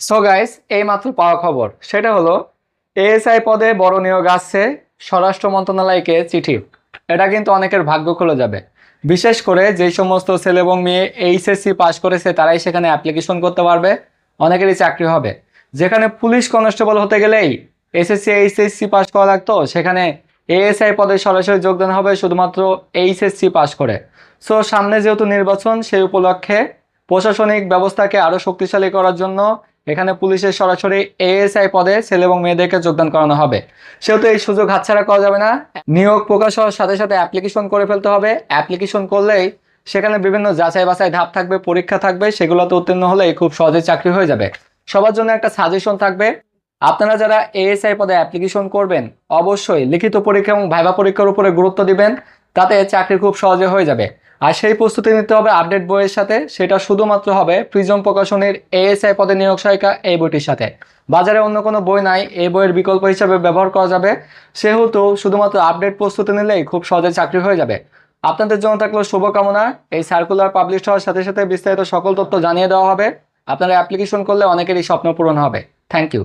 So guys এই মাত্র পাওয়া খবর। সেটা হলো এএসআই পদে বড় নিয়োগ আসছে স্বরাষ্ট্র মন্ত্রণালয়কে চিঠি। এটা কিন্তু অনেকের ভাগ্য খুলে যাবে। বিশেষ করে যেই সমস্ত ছেলে এবং মেয়ে এইচএসসি পাশ করেছে, তারাই সেখানে অ্যাপ্লিকেশন করতে পারবে, অনেকেরই চাকরি হবে। যেখানে পুলিশ কনস্টেবল হতে গেলেই এসএসসি এইচএসসি পাশ করা লাগতো, সেখানে এএসআই পদে সরাসরি যোগদান হবে শুধুমাত্র এইচএসসি পাশ করে। সো সামনে যেহেতু নির্বাচন, সেই উপলক্ষে প্রশাসনিক ব্যবস্থাকে আরও শক্তিশালী করার জন্য এখানে পুলিশের সরাসরি এএসআই পদে ছেলে এবং মেয়েদেরকে যোগদান করানো হবে। সেহেতু এই সুযোগ হাতছাড়া করা যাবে না। নিয়োগ প্রকাশ হওয়ার সাথে সাথে অ্যাপ্লিকেশন করে ফেলতে হবে। অ্যাপ্লিকেশন করলেই সেখানে বিভিন্ন যাচাই বাছাই ধাপ থাকবে, পরীক্ষা থাকবে সেগুলোতে উত্তীর্ণ হলে খুব সহজে চাকরি হয়ে যাবে। সবার জন্য একটা সাজেশন থাকবে। আপনারা যারা এএসআই পদে অ্যাপ্লিকেশন করবেন, অবশ্যই লিখিত পরীক্ষা এবং ভাইবা পরীক্ষার উপরে গুরুত্ব দিবেন। তাতে চাকরি খুব সহজে হয়ে যাবে। আর সেই প্রস্তুতি নিতে হবে আপডেট বইয়ের সাথে। সেটা শুধুমাত্র হবে প্রিজম প্রকাশনের এএসআই পদে নিয়োগ সহায়িকা এই বইটির সাথে। বাজারে অন্য কোনো বই নাই, এই বইয়ের বিকল্প হিসাবে ব্যবহার করা যাবে। সেহেতু শুধুমাত্র আপডেট প্রস্তুতি নিলেই খুব সহজে চাকরি হয়ে যাবে। আপনাদের জন্য থাকল শুভকামনা। এই সার্কুলার পাবলিশ হওয়ার সাথে সাথে বিস্তারিত সকল তথ্য জানিয়ে দেওয়া হবে। আপনারা অ্যাপ্লিকেশন করলে অনেকেরই স্বপ্ন পূরণ হবে। Thank you